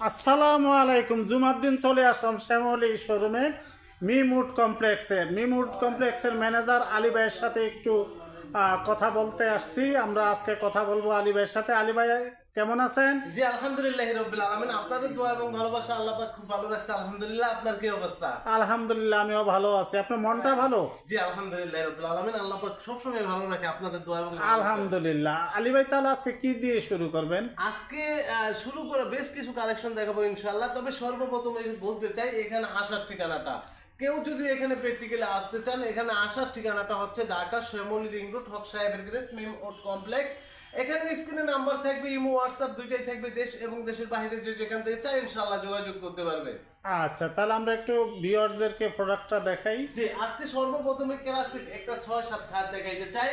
আসসালামু আলাইকুম, জুমার দিন চলে আসলাম শ্যামলী শোরুমে মিমুড কমপ্লেক্সের মিমুড কমপ্লেক্সের ম্যানেজার আলী ভাইয়ের সাথে একটু কথা বলতে আসছি। আমরা আজকে কথা বলব আলী ভাইয়ের সাথে। আলী ভাই কেমন আছেন? জি আলহামদুলিল্লাহ রবিল আলমিন। আপনাদের দোয়া এবং ভালোবাসা আল্লাহ পাক খুব ভালো রাখছে। আলহামদুলিল্লাহ আপনার কি অবস্থা? আলহামদুলিল্লাহ আমিও ভালো আছি। আপনার মনটা ভালো? জি আলহামদুলিল্লাহ রবিল আলমিন। আল্লাহ পাক সবসময় ভালো রাখে আপনাদের দোয়া এবং আলহামদুলিল্লাহ। আলী ভাই তাহলে আজকে কি দিয়ে শুরু করবেন? আজকে শুরু করে বেশ কিছু কালেকশন দেখাবো ইনশাআল্লাহ। তবে সর্বপ্রথম বলতে চাই এখানে আসার ঠিকানাটা। কেউ যদি এখানে প্র্যাকটিক্যালি আসতে চান এখানে আসার ঠিকানাটা হচ্ছে ঢাকা শ্যামলী রিং রোড হক সাহেবের গ্রেস মিম ওড কমপ্লেক্স। এখানে স্ক্রিনে নাম্বার থাকবে ইমো হোয়াটসঅ্যাপ দুইটাই থাকবে দেশ এবং দেশের বাইরে যে যেখান থেকে চাই ইনশাআল্লাহ যোগাযোগ করতে পারবে। আচ্ছা তাহলে আমরা একটু ভিউয়ারদেরকে প্রোডাক্টটা দেখাই। জি আজকে সর্বপ্রথমে ক্লাসিক একটা ছয় সাত খাট দেখাইতে চাই।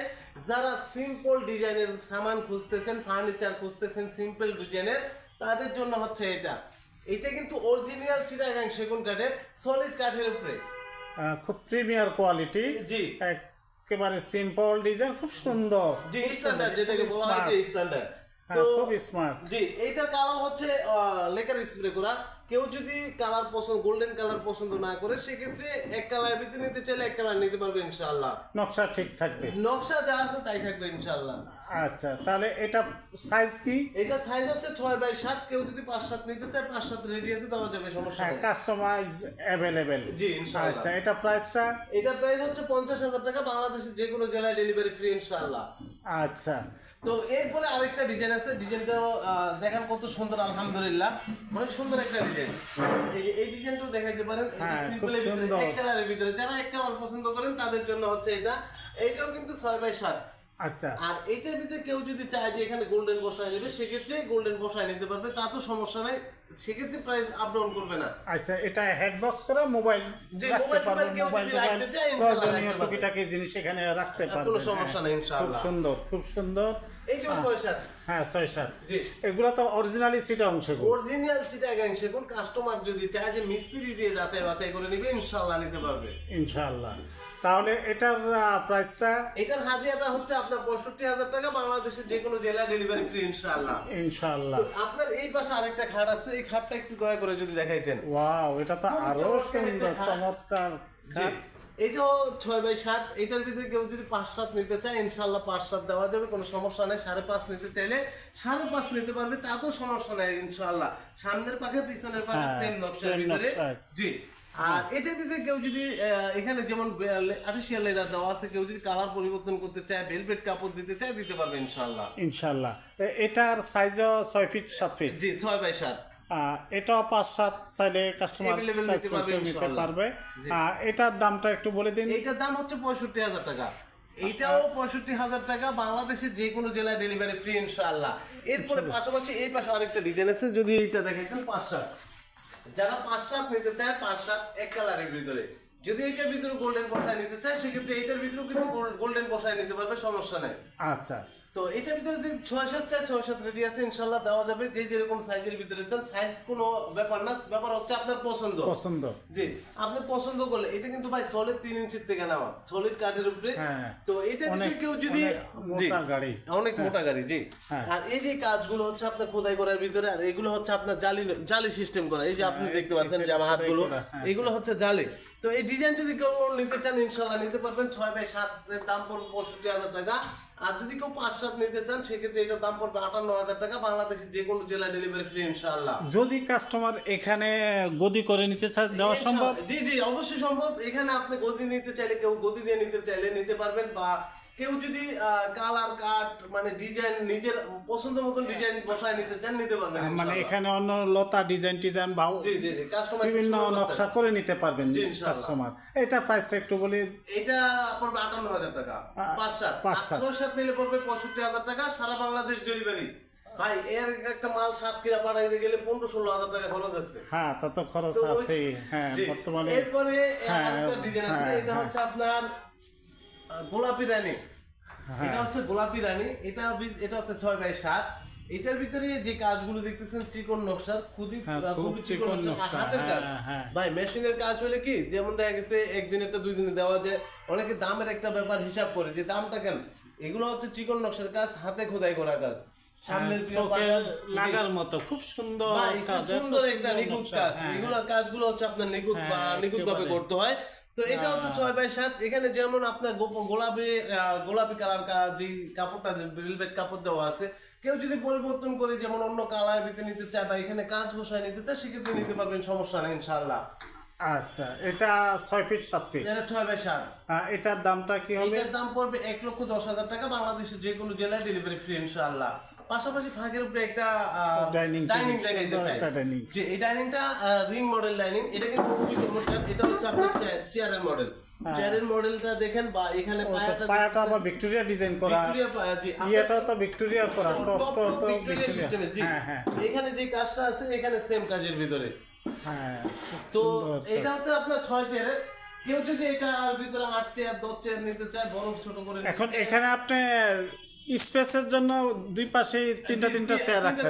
যারা সিম্পল ডিজাইনের সামান খুঁজতেছেন ফার্নিচার খুঁজতেছেন সিম্পল ডিজাইনের তাদের জন্য হচ্ছে এটা। এটা কিন্তু অরিজিনাল চিটাগাং সেগুন কাঠের সলিড কাঠের উপরে। খুব প্রিমিয়ার কোয়ালিটি জি। একেবারে সিম্পল ডিজাইন খুব সুন্দর। জি স্ট্যান্ডার্ড যেটাকে বলা হয় যে স্ট্যান্ডার্ড খুব স্মার্ট জি এইটার কালার হচ্ছে লেকার স্প্রে করা। কেউ যদি কালার পছন্দ গোল্ডেন কালার পছন্দ না করে সেক্ষেত্রে এক কালার ভিতরে নিতে চাইলে এক কালার নিতে পারবে ইনশাআল্লাহ। নকশা ঠিক থাকবে। নকশা যা আছে তাই থাকবে ইনশাআল্লাহ। আচ্ছা তাহলে এটা সাইজ কি? এটা সাইজ হচ্ছে ছয় বাই সাত কেউ যদি পাঁচ সাত নিতে চায় পাঁচ সাত রেডিয়াসে দেওয়া যাবে সমস্যা হ্যাঁ নেই। কাস্টমাইজ অ্যাভেলেবেল জি ইনশাআল্লাহ। আচ্ছা এটা প্রাইসটা এটা প্রাইস হচ্ছে পঞ্চাশ হাজার টাকা বাংলাদেশের যে কোনো জেলায় ডেলিভারি ফ্রি ইনশাআল্লাহ। আচ্ছা তো এরপরে আরেকটা ডিজাইন আছে। ডিজাইনটাও দেখেন কত সুন্দর আলহামদুলিল্লাহ। অনেক সুন্দর একটা ডিজাইন এই ডিজাইনটাও দেখাইতে পারেন হ্যাঁ, এক কালারের ভিতরে। যারা এক কালার পছন্দ করেন তাদের জন্য হচ্ছে এটা। এইটাও কিন্তু ছয় বাই সাত। আচ্ছা। আর এটার ভিতরে কেউ যদি চায় যে এখানে গোল্ডেন বসায় নেবে সেক্ষেত্রে গোল্ডেন বসায় নিতে পারবে তা তো সমস্যা নাই। সেক্ষেত্রে প্রাইস আপ ডাউন করবে না। আচ্ছা এটা হেড বক্স করে মোবাইল রাখতে মোবাইল পারবে ইনশাআল্লাহ প্রয়োজনীয় টুকিটাকি জিনিস এখানে রাখতে কোনো সমস্যা হ্যাঁ, নেই, খুব সুন্দর খুব সুন্দর। ছয় সাত। হ্যাঁ ছয় সাত। জি। এগুলো তো অরিজিনালি সিটা অংশ অরিজিনাল সেগুন কাস্টমার যদি চায় যে মিস্ত্রি দিয়ে যাচাই বাছাই করে নিবে ইনশাআল্লাহ নিতে পারবে। ইনশাআল্লাহ তাহলে এটার প্রাইসটা এটার হাজিরাটা হচ্ছে আপনার পঁয়ষট্টি হাজার টাকা বাংলাদেশের যে কোনো জেলায় ডেলিভারি ফ্রি ইনশাআল্লাহ ইনশাআল্লাহ আপনার এই পাশে আরেকটা খাট আছে এই খাটটা একটু দয়া করে যদি দেখাইতেন। ওয়াও এটা তো আরও সুন্দর চমৎকার জি। খাট। এটাও ছয় বাই সাত এটার ভিতরে কেউ যদি পাঁচ সাত নিতে চায় ইনশাল্লাহ পাঁচ সাত দেওয়া যাবে কোনো সমস্যা নেই। সাড়ে পাঁচ নিতে চাইলে সাড়ে পাঁচ নিতে পারবে তাতেও সমস্যা নেই ইনশাল্লাহ সামনের পাখে পিছনের পাখে হ্যাঁ, সেম নকশার ভিতরে। জি। আর এটার ভিতরে কেউ যদি এখানে যেমন আর্টিফিশিয়াল লেদার দেওয়া আছে কেউ যদি কালার পরিবর্তন করতে চায় ভেলভেট কাপড় দিতে চায় দিতে পারবে ইনশাল্লাহ ইনশাআল্লাহ। এ- এটার সাইজও ছয় ফিট সাত ফিট জি ছয় বাই সাত। এটাও পাঁচ সাত কাস্টমার নিতে পারবে। এটার দামটা একটু বলে দিন। এইটার দাম হচ্ছে পঁয়ষট্টি হাজার টাকা। এইটাও পঁয়ষট্টি হাজার টাকা। বাংলাদেশের যে কোনো জেলায় ডেলিভারি ফ্রি ইনশাআল্লাহ। এরপরে পাশাপাশি এই পাশে আরেকটা ডিজাইন আছে যদি এইটা দেখাইতেন পাঁচ সাত যারা পাঁচ সাত নিতে চায় পাঁচ সাত এক কালারের ভিতরে। যদি এইটার ভিতরে গোল্ডেন বসায় নিতে চায় সেক্ষেত্রে এইটার ভিতরেও কিন্তু গোল্ডেন বসায় নিতে পারবে সমস্যা নাই। আচ্ছা। তো এটার ভিতরে যদি ছয় সাত ছয় সাত রেডি আছে ইনশাল্লাহ দেওয়া যাবে। যে যেরকম সাইজের ভিতরে চান সাইজ কোনো ব্যাপার না ব্যাপার হচ্ছে আপনার পছন্দ। পছন্দ। জি আপনি পছন্দ করলে এটা কিন্তু ভাই সলিড তিন ইঞ্চির থেকে নেওয়া সলিড কাঠের উপরে। হ্যাঁ। তো এটা কেউ যদি মোটা গাড়ি। অনেক মোটা গাড়ি জি। হ্যাঁ। আর এই যে কাজগুলো হচ্ছে আপনার খোদাই করার ভিতরে আর এগুলো হচ্ছে আপনার জালি জালি সিস্টেম করা। এই যে আপনি হ্যাঁ, দেখতে পাচ্ছেন যে খোদাই হাতগুলো হ্যাঁ। এগুলো হচ্ছে জালি। তো এই ডিজাইন যদি কেউ নিতে চান ইনশাল্লাহ নিতে পারবেন। ছয় বাই সাত দাম পড়বে পঁয়ষট্টি হাজার টাকা। আর যদি কেউ পাঁচ সাত নিতে চান সেক্ষেত্রে এটার দাম পড়বে আটান্ন হাজার টাকা। বাংলাদেশের যে কোনো জেলায় ডেলিভারি ফ্রি ইনশাল্লাহ যদি কাস্টমার এখানে গদি করে নিতে চান দেওয়া সম্ভব? জি জি অবশ্যই সম্ভব। এখানে আপনি গদি নিতে চাইলে কেউ গদি দিয়ে নিতে চাইলে নিতে পারবেন বা কেউ যদি কালার কাট মানে ডিজাইন নিজের পছন্দ মতন ডিজাইন বসায় নিতে চান নিতে পারবেন মানে এখানে অন্য লতা ডিজাইন টিজাইন বা জি জি কাস্টমার বিভিন্ন নকশা করে নিতে পারবেন জি, কাস্টমার এটা প্রাইসটা একটু বলি। এটা পড়বে আটান্ন হাজার টাকা পাঁচ সাত। পাঁচ সাত। ছয় সাত নিলে পড়বে পঁয়ষট্টি হাজার টাকা সারা বাংলাদেশ ডেলিভারি ভাই এর একটা মাল সাত কিরা পাঠাইতে গেলে পনেরো ষোলো হাজার টাকা খরচ আছে। হ্যাঁ তা তো খরচ আছে হ্যাঁ বর্তমানে এরপরে হ্যাঁ, ডিজাইন আছে হ্যাঁ, এটা হচ্ছে আপনার গোলাপি রানী। এটা হচ্ছে গোলাপি রানী। এটা এটা হচ্ছে ছয় বাই সাত। এটার ভিতরে যে কাজগুলো দেখতেছেন চিকন নকশার খুবই হ্যাঁ, খুবই চিকন নকশা। হাতের কাজ। হ্যাঁ, হ্যাঁ। ভাই মেশিনের কাজ হলে কি যেমন দেখা গেছে একদিনেরটা দুই দিনে দেওয়া যায়। অনেকে দামের একটা ব্যাপার হিসাব করে যে দামটা কেন। এগুলো হচ্ছে চিকন নকশার কাজ হাতে খোদাই করা কাজ। হ্যাঁ, পাতার লাগার মতো খুব সুন্দর কাজ, সুন্দর একটা নিখুঁত কাজ। হ্যাঁ, এগুলোর কাজগুলো হচ্ছে আপনার নিখুঁত বা হ্যাঁ, নিখুঁত ভাবে করতে হয়। তো এটা হচ্ছে ছয় বাই সাত। এখানে যেমন আপনার গোলাপি আহ, গোলাপি কালার যে কাপড়টা ভেলভেট কাপড় দেওয়া আছে কেউ যদি পরিবর্তন করে যেমন অন্য কালার ভিতরে নিতে চায় বা এখানে কাজ ঘোষায় নিতে চায় সেক্ষেত্রে নিতে পারবেন সমস্যা নেই ইনশাআল্লাহ। আচ্ছা এটা ছয় ফিট সাত ফিট এটা ছয় বাই সাত। এটার দামটা কি হবে? এটার দাম পড়বে এক লক্ষ দশ হাজার টাকা বাংলাদেশের যে কোনো জেলায় ডেলিভারি ফ্রি ইনশাআল্লাহ। পাশাপাশি ফাঁকের উপরে একটা ডাইনিং দেখাইতে চাই। যে এই ডাইনিংটা রিং মডেল ডাইনিং এটা কিন্তু খুবই চমৎকার। এটা হচ্ছে আপনার চেয়ারের মডেল চেয়ারের মডেলটা দেখেন বা এখানে পায়াটা পায়াটা আবার ভিক্টোরিয়া ডিজাইন করা। ইয়েটাও তো ভিক্টোরিয়া করা টপ তো ভিক্টোরিয়া হ্যাঁ হ্যাঁ। এখানে যে কাজটা আছে এখানে সেম কাজের ভিতরে। হ্যাঁ তো এটা হচ্ছে আপনার ছয় চেয়ারের কেউ যদি এটার ভিতরে আট চেয়ার দশ চেয়ার নিতে চায় বড় ছোট করে এখন এখানে আপনি স্পেসের জন্য দুই পাশে তিনটা তিনটা চেয়ার রাখছি।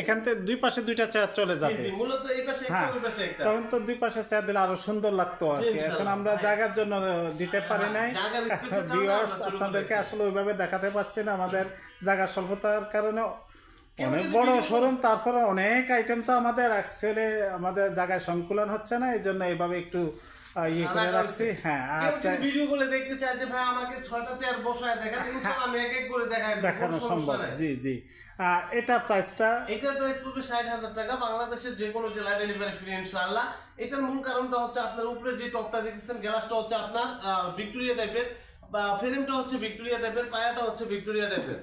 এখান থেকে দুই পাশে দুইটা চেয়ার চলে যাবে। মূলত এই পাশে একটা হ্যাঁ ওই পাশে একটা। তখন তো দুই পাশে চেয়ার দিলে আরও সুন্দর লাগতো আর কি। এখন আমরা জায়গার জন্য দিতে পারি নাই। জায়গার space ভিউয়ার্স আপনাদেরকে আসলে ওইভাবে দেখাতে পারছি না। আমাদের জায়গার স্বল্পতার কারণে অনেক বড় শোরুম তারপরে অনেক আইটেম তো আমাদের অ্যাকচুয়ালি আমাদের জায়গায় সংকুলন হচ্ছে না এই জন্য এইভাবে একটু ইয়ে করে রাখছি। হ্যাঁ আচ্ছা ভিডিও করে দেখতে চায় যে ভাই আমাকে ছয়টা চেয়ার বসায় দেখান আমি এক এক করে দেখাই দেখানো সম্ভব। জি জি। এটা প্রাইসটা এটার প্রাইস পড়বে ষাট হাজার টাকা বাংলাদেশের যে কোনো জেলায় ডেলিভারি ফ্রি ইনশাআল্লাহ। এটার মূল কারণটা হচ্ছে আপনার উপরে যে টপটা দেখতেছেন গ্লাসটা হচ্ছে আপনার ভিক্টোরিয়া টাইপের বা ফ্রেমটা হচ্ছে ভিক্টোরিয়া টাইপের পায়াটা হচ্ছে ভিক্টোরিয়া টাইপের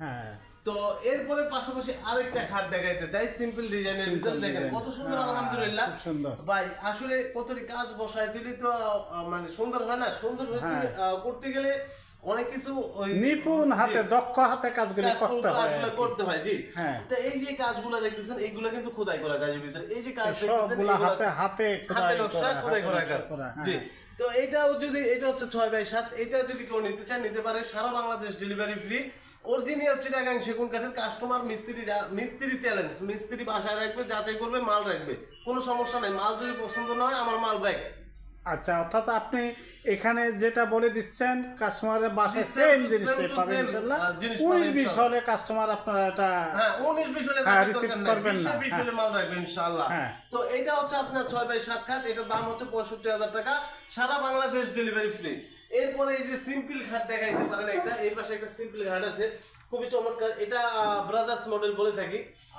হ্যাঁ। তো এরপরে পাশাপাশি আরেকটা খাট দেখাইতে চাই সিম্পল ডিজাইনের ভিতরে দেখেন কত সুন্দর হ্যাঁ, আলহামদুলিল্লাহ সুন্দর। ভাই আসলে কতটি কাজ বসায় দিলি তো মানে সুন্দর হয় না সুন্দর হ্যাঁ। করতে গেলে অনেক কিছু নিপুণ হাতে দক্ষ হাতে কাজগুলি কাজ করতে হয়। করতে হয় জি হ্যাঁ। তো এই যে কাজগুলো দেখতেছেন এইগুলো কিন্তু খোদাই করা কাজের ভিতরে এই যে কাজ দেখতেছেন হাতে হাতে খোদাই করা, কাজ। জি তো এটাও যদি, এটা হচ্ছে ছয় বাই সাত, এটা যদি কেউ নিতে চান নিতে পারে সারা Bangladesh delivery free original Chittagong সেগুন কাঠের কাস্টমার মিস্ত্রি মিস্ত্রি চ্যালেঞ্জ মিস্ত্রি বাসায় রাখবে, যাচাই করবে, মাল রাখবে। কোনো সমস্যা নাই, মাল যদি পছন্দ নয় আমার মাল ব্যাগ আচ্ছা অর্থাৎ আপনি এখানে যেটা বলে দিচ্ছেন কাস্টমারের বাসায় সেম জিনিসটাই পাবেন জিনিস উনিশ বিশ হলে কাস্টমার আপনারা এটা হ্যাঁ উনিশ বিশ হলে হ্যাঁ, নাই। করবেন না, বিশ হ্যাঁ। হলে মাল রাখবে ইনশাআল্লাহ হ্যাঁ। তো এটা হচ্ছে আপনার ছয় বাই সাত খাট এটার দাম হচ্ছে পঁয়ষট্টি হাজার টাকা। সারা বাংলাদেশ ডেলিভারি ফ্রি এরপরে এই যে সিম্পল খাট দেখাইতে পারেন একটা এই পাশে একটা সিম্পল খাট আছে। খুবই চমৎকার। এটা ব্রাদার্স মডেল বলে থাকি।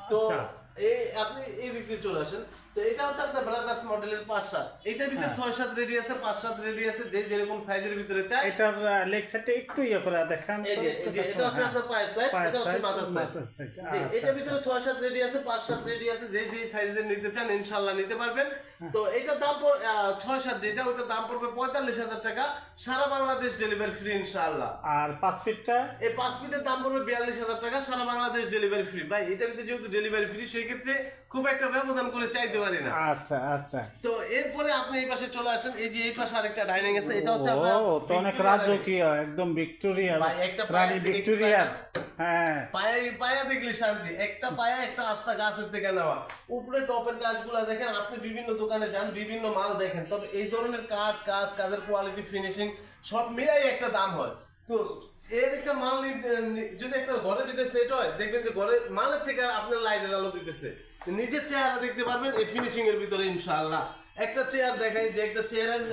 তো আচ্ছা। এই আপনি এই দিক দিয়ে চলে আসেন। তো এটা হচ্ছে আপনার ব্রাদার্স মডেলের পাঁচ সাত। এটার ভিতরে হ্যাঁ। ছয় সাত রেডি আছে পাঁচ সাত রেডি আছে যে যেরকম সাইজের ভিতরে চাই এটার লেগ সাইডটা একটু ইয়ে করে দেখান। এটা হচ্ছে আপনার পায়ের সাইড এটা হচ্ছে মাথার সাইড আচ্ছা, এটার ভিতরে ছয় সাত রেডি আছে পাঁচ সাত রেডি আছে যে যে সাইজের নিতে চান ইনশাল্লাহ নিতে পারবেন। তো এটার দাম পড় ছয় সাত যেটা ওটার দাম পড়বে পঁয়তাল্লিশ হাজার টাকা। সারা বাংলাদেশ ডেলিভারি ফ্রি ইনশাআল্লাহ। আর পাঁচ ফিটটা এই পাঁচ ফিটের দাম পড়বে বিয়াল্লিশ হাজার টাকা সারা বাংলাদেশ ডেলিভারি ফ্রি ভাই এটার ভিতরে যেহেতু ডেলিভারি ফ্রি সেই ক্ষেত্রে খুব একটা ব্যবধান করে চাইতে পারি না। আচ্ছা আচ্ছা। তো এরপরে আপনি এই পাশে চলে আসেন এই যে এই পাশে আরেকটা ডাইনিং আছে এটা হচ্ছে ও তো অনেক রাজকীয় একদম ভিক্টোরিয়া ভাই, একটা রানী একটু হ্যাঁ। পায়া পায়া দেখলে শান্তি। একটা পায়া একটা আস্তা গাছের থেকে নেওয়া। উপরে টপের কাজগুলো দেখেন আপনি বিভিন্ন দোকানে যান বিভিন্ন মাল দেখেন। তবে এই ধরনের কাঠ কাজ কাজের কোয়ালিটি ফিনিশিং সব মিলাই একটা দাম হয়। তো এর একটা মাল যদি একটা ঘরের ভিতরে সেট হয় দেখবেন যে ঘরের মালের থেকে আপনার লাইটের আলো দিতেছে। নিজের চেহারা দেখতে পারবেন এই ফিনিশিং এর ভিতরে ইনশাআল্লাহ। একটা চেয়ার দেখাই যে একটা চেয়ারের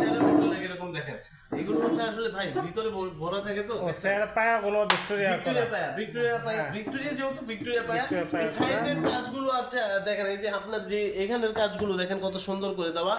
চেয়ারের মডেল এরকম দেখেন। এগুলো হচ্ছে আসলে ভাই ভিতরে ভরা থাকে তো? ও চেয়ার পায়াগুলো ভিক্টোরিয়া ভিক্টোরিয়া পায়া ভিক্টোরিয়া পায়া ভিক্টোরিয়া যেহেতু ভিক্টোরিয়া পায়া সাইডের কাজগুলো আছে দেখেন এই যে আপনার যে এখানের কাজগুলো দেখেন কত সুন্দর করে দেওয়া।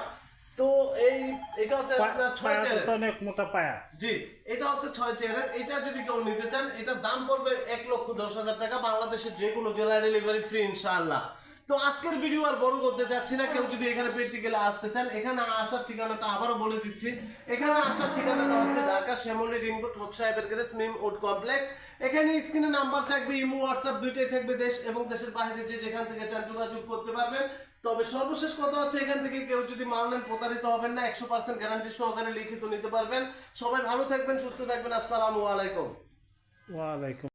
তো এই এটা হচ্ছে আপনার ছয় চেয়ারের অনেক মোটা পায়া। জি এটা হচ্ছে ছয় চেয়ারের এটা যদি কেউ নিতে চান এটার দাম পড়বে এক লক্ষ দশ হাজার টাকা। বাংলাদেশের যে কোনো জেলায় ডেলিভারি ফ্রি ইনশাআল্লাহ। তো আজকের ভিডিও আর বড় করতে চাচ্ছি না। কেউ যদি এখানে প্র্যাকটিক্যালে আসতে চান, এখানে আসার ঠিকানাটা আবারও বলে দিচ্ছি। এখানে আসার ঠিকানাটা হচ্ছে ঢাকা শ্যামলী রিং রোড হক সাহেবের গ্যারেজ, মিম উড কমপ্লেক্স। এখানে স্ক্রিনে নাম্বার থাকবে, ইমো, হোয়াটসঅ্যাপ দুইটাই থাকবে দেশ এবং দেশের বাইরে যে যেখান থেকে চান যোগাযোগ করতে পারবেন। তবে সর্বশেষ কথা হচ্ছে, এখান থেকে কেউ যদি মাল নেন, প্রতারিত হবেন না, একশো পার্সেন্ট গ্যারান্টি সহকারে লিখিত নিতে পারবেন। সবাই ভালো থাকবেন, সুস্থ থাকবেন, আসসালামু আলাইকুম। ওয়ালাইকুম